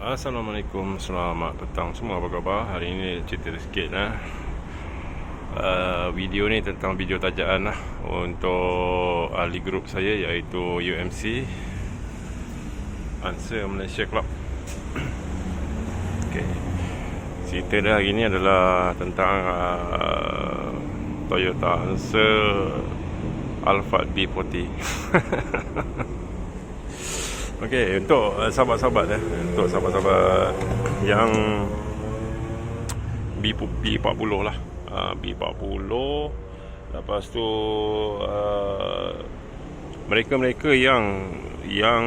Assalamualaikum. Selamat petang semua. Apa khabar? Hari ini cerita sikit lah uh, Video ni tentang video tajaan lah Untuk ahli grup saya Iaitu UMC Answer Malaysia Club. Okay. Cerita dia hari ni adalah Tentang uh, Toyota Answer Alphard B40 Okey, untuk uh, sahabat-sahabat eh, untuk sahabat-sahabat yang B B40 lah. Uh, B40 lepas tu uh, mereka-mereka yang yang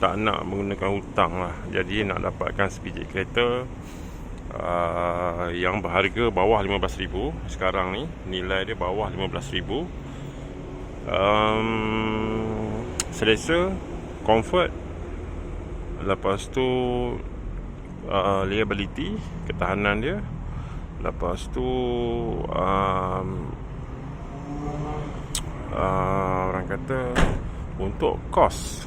tak nak menggunakan hutang lah. Jadi nak dapatkan sebiji kereta uh, yang berharga bawah 15000 sekarang ni, nilai dia bawah 15000. Um, selesa comfort. Lepas tu uh, liability ketahanan dia. Lepas tu um, uh, orang kata untuk kos.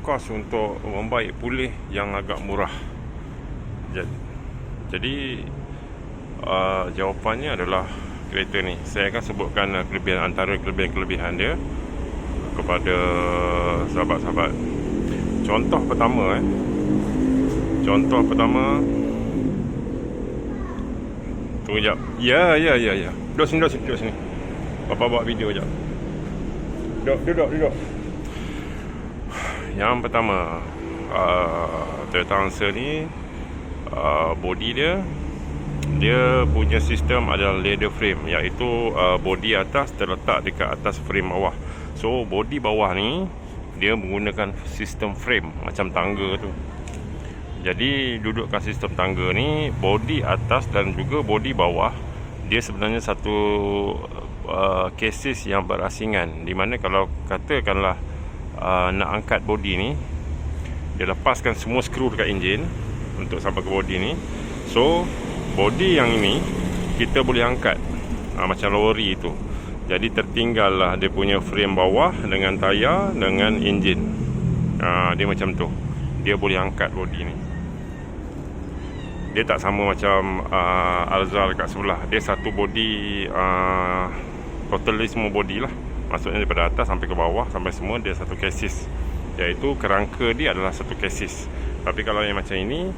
Kos untuk membaik pulih yang agak murah. Jadi, jadi uh, jawapannya adalah kereta ni. Saya akan sebutkan uh, kelebihan antara kelebihan-kelebihan dia kepada sahabat-sahabat. Contoh pertama eh. Contoh pertama Tunggu jap. Ya, ya, ya, ya. Duduk sini, duduk sini, duduk sini. Bapa buat video jap. Duduk, duduk, duduk. Yang pertama, uh, Toyota Lancer ni uh, body dia dia punya sistem adalah leather frame iaitu uh, body atas terletak dekat atas frame bawah. So body bawah ni dia menggunakan sistem frame macam tangga tu. Jadi dudukkan sistem tangga ni body atas dan juga body bawah dia sebenarnya satu uh, cases yang berasingan di mana kalau katakanlah uh, nak angkat body ni dia lepaskan semua skru dekat enjin untuk sampai ke body ni. So body yang ini kita boleh angkat uh, macam lori tu. Jadi tertinggal lah dia punya frame bawah dengan tayar dengan enjin. Ha, dia macam tu. Dia boleh angkat body ni. Dia tak sama macam uh, Alzal kat sebelah. Dia satu body uh, totally semua body lah. Maksudnya daripada atas sampai ke bawah sampai semua dia satu chassis. Iaitu kerangka dia adalah satu chassis. Tapi kalau yang macam ini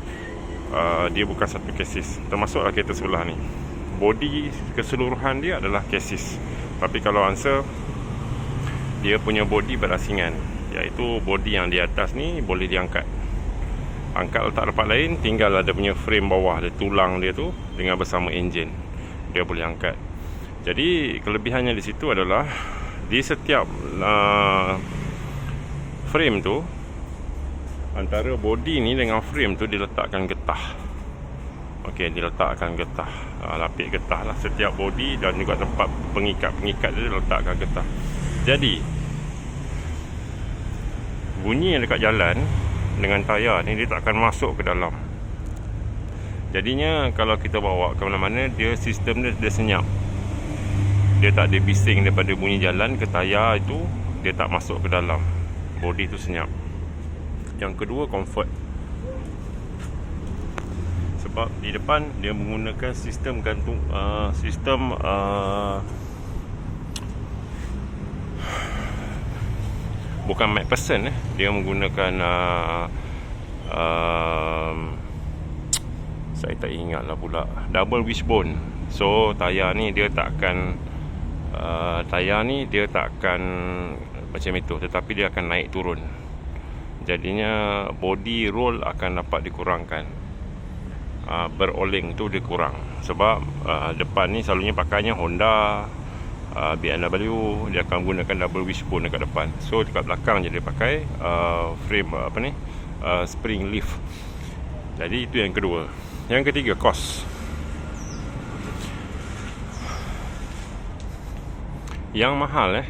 uh, dia bukan satu chassis. Termasuklah kereta sebelah ni. Body keseluruhan dia adalah chassis. Tapi kalau answer Dia punya body berasingan. Iaitu body yang di atas ni Boleh diangkat. Angkat letak tempat lain Tinggal ada punya frame bawah Ada tulang dia tu Dengan bersama enjin. Dia boleh angkat. Jadi kelebihannya di situ adalah Di setiap uh, Frame tu Antara body ni dengan frame tu Diletakkan getah Okey, diletakkan getah. Ha, lapik getah lah setiap body dan juga tempat pengikat-pengikat dia letakkan getah. Jadi bunyi yang dekat jalan dengan tayar ni dia tak akan masuk ke dalam. Jadinya kalau kita bawa ke mana-mana dia sistem dia dia senyap. Dia tak ada bising daripada bunyi jalan ke tayar itu dia tak masuk ke dalam. Body tu senyap. Yang kedua comfort sebab di depan dia menggunakan sistem gantung uh, sistem uh, bukan MacPherson eh. Dia menggunakan uh, uh, saya tak ingat lah pula. Double wishbone. So tayar ni dia tak akan uh, tayar ni dia tak akan macam itu. Tetapi dia akan naik turun. Jadinya body roll akan dapat dikurangkan uh, beroleng tu dia kurang. Sebab uh, depan ni selalunya pakainya Honda uh, BMW dia akan gunakan double wishbone dekat depan. So dekat belakang je dia pakai uh, frame apa ni uh, spring leaf. Jadi itu yang kedua. Yang ketiga cost yang mahal eh?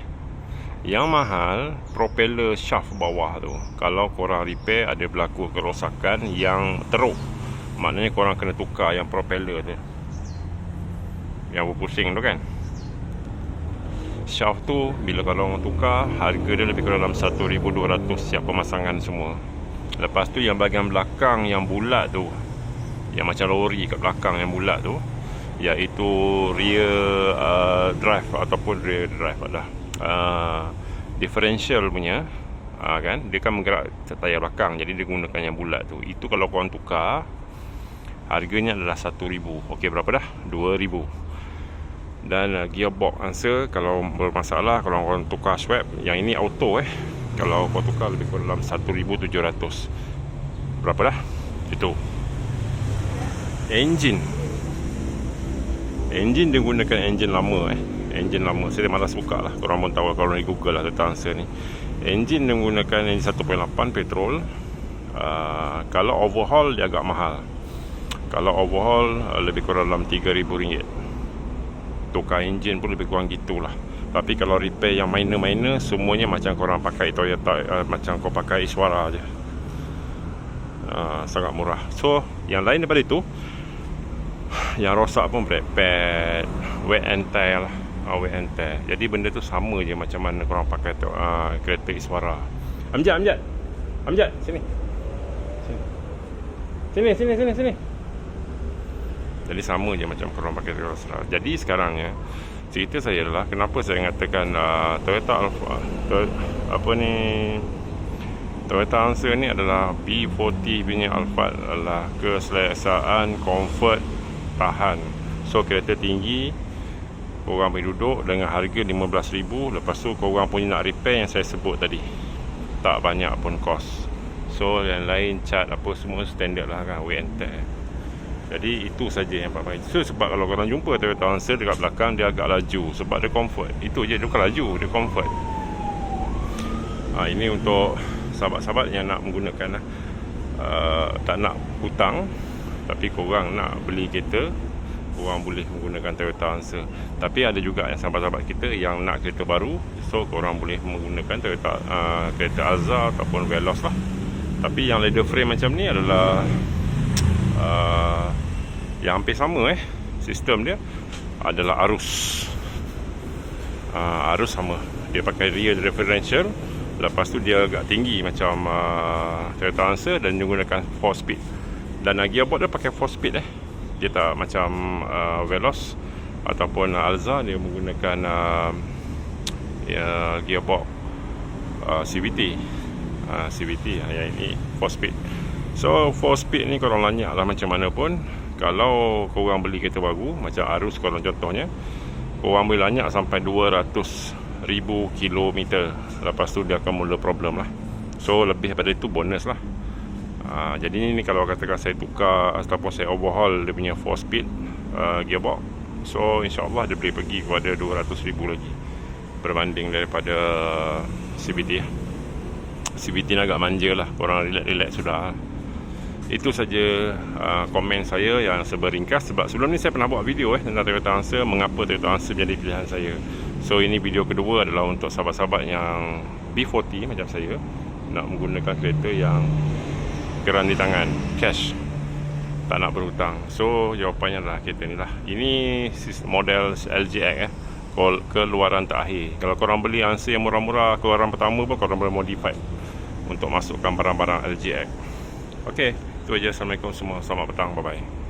Yang mahal propeller shaft bawah tu. Kalau korang repair ada berlaku kerosakan yang teruk Maknanya korang kena tukar yang propeller tu. Yang berpusing tu kan. Shaft tu bila kalau orang tukar Harga dia lebih kurang dalam 1200 siap pemasangan semua. Lepas tu yang bahagian belakang yang bulat tu Yang macam lori kat belakang yang bulat tu Iaitu rear uh, drive ataupun rear drive adalah uh, Differential punya uh, kan? Dia kan menggerak tayar belakang Jadi dia gunakan yang bulat tu. Itu kalau korang tukar Harganya adalah RM1,000 Okey berapa dah? RM2,000 Dan uh, gearbox answer Kalau bermasalah Kalau korang tukar swap Yang ini auto eh. Kalau kau tukar lebih kurang dalam 1700 berapa dah? Itu. Engine. Engine dia gunakan engine lama eh. Engine lama. Saya malas buka lah. Korang pun tahu kalau di google lah tentang answer ni. Engine dia gunakan engine 1.8 petrol. Uh, kalau overhaul dia agak mahal kalau overhaul uh, lebih kurang dalam 3000 ringgit. Tukar engine pun lebih kurang gitulah. Tapi kalau repair yang minor-minor Semuanya macam korang pakai Toyota uh, Macam kau pakai Iswara je. Uh, Sangat murah. So yang lain daripada itu Yang rosak pun brake pad Wet and tear lah. Uh, Wet and tear. Jadi benda tu sama je Macam mana korang pakai uh, Kereta Iswara. Amjad, Amjad. Amjad, sini. Sini, sini, sini, sini Jadi sama je macam korang pakai Iswara Jadi sekarang ya cerita saya adalah kenapa saya mengatakan uh, Toyota Alpha to, apa ni Toyota Answer ni adalah B40 punya Alphard adalah keselesaan comfort tahan. So kereta tinggi korang boleh duduk dengan harga RM15,000 lepas tu korang punya nak repair yang saya sebut tadi. Tak banyak pun cost. So yang lain cat apa semua standard lah kan wear and tear jadi itu saja yang Baik. So sebab kalau korang jumpa Toyota Lancer dekat belakang dia agak laju sebab dia comfort. Itu je dia bukan laju, dia comfort. Ha, ini untuk sahabat-sahabat yang nak menggunakan uh, tak nak hutang tapi korang nak beli kereta korang boleh menggunakan Toyota Lancer. Tapi ada juga yang sahabat-sahabat kita yang nak kereta baru so korang boleh menggunakan Toyota uh, kereta Alza ataupun Veloz lah. Tapi yang leather frame macam ni adalah uh, yang hampir sama eh sistem dia adalah arus. Uh, arus sama. Dia pakai rear differential. Lepas tu dia agak tinggi macam uh, Toyota Lancer dan dia gunakan 4 speed. Dan uh, gearbox dia pakai 4 speed eh. Dia tak macam uh, Veloz ataupun uh, Alza dia menggunakan uh, ya, gearbox uh, CVT uh, CVT yang ini 4 speed so 4 speed ni korang lanyak lah macam mana pun. Kalau korang beli kereta baru macam arus korang contohnya korang boleh lanyak sampai 200 ribu kilometer. Lepas tu dia akan mula problem lah. So lebih daripada itu bonus lah. Uh, jadi ni kalau katakan saya tukar ataupun saya overhaul dia punya 4 speed uh, gearbox so insyaAllah dia boleh pergi kepada 200 ribu lagi. Berbanding daripada CVT CVT ni agak manja lah. Korang relax-relax sudah. lah itu saja uh, komen saya yang seberingkas sebab sebelum ni saya pernah buat video eh tentang Toyota Lancer mengapa Toyota Lancer menjadi pilihan saya. So ini video kedua adalah untuk sahabat-sahabat yang B40 macam saya nak menggunakan kereta yang geran di tangan cash tak nak berhutang. So jawapannya adalah kereta ni lah. Ini model LGX eh keluaran terakhir. Kalau korang beli Lancer yang murah-murah keluaran pertama pun korang boleh modify untuk masukkan barang-barang LGX ok itu aja. Assalamualaikum semua. Selamat petang. Bye bye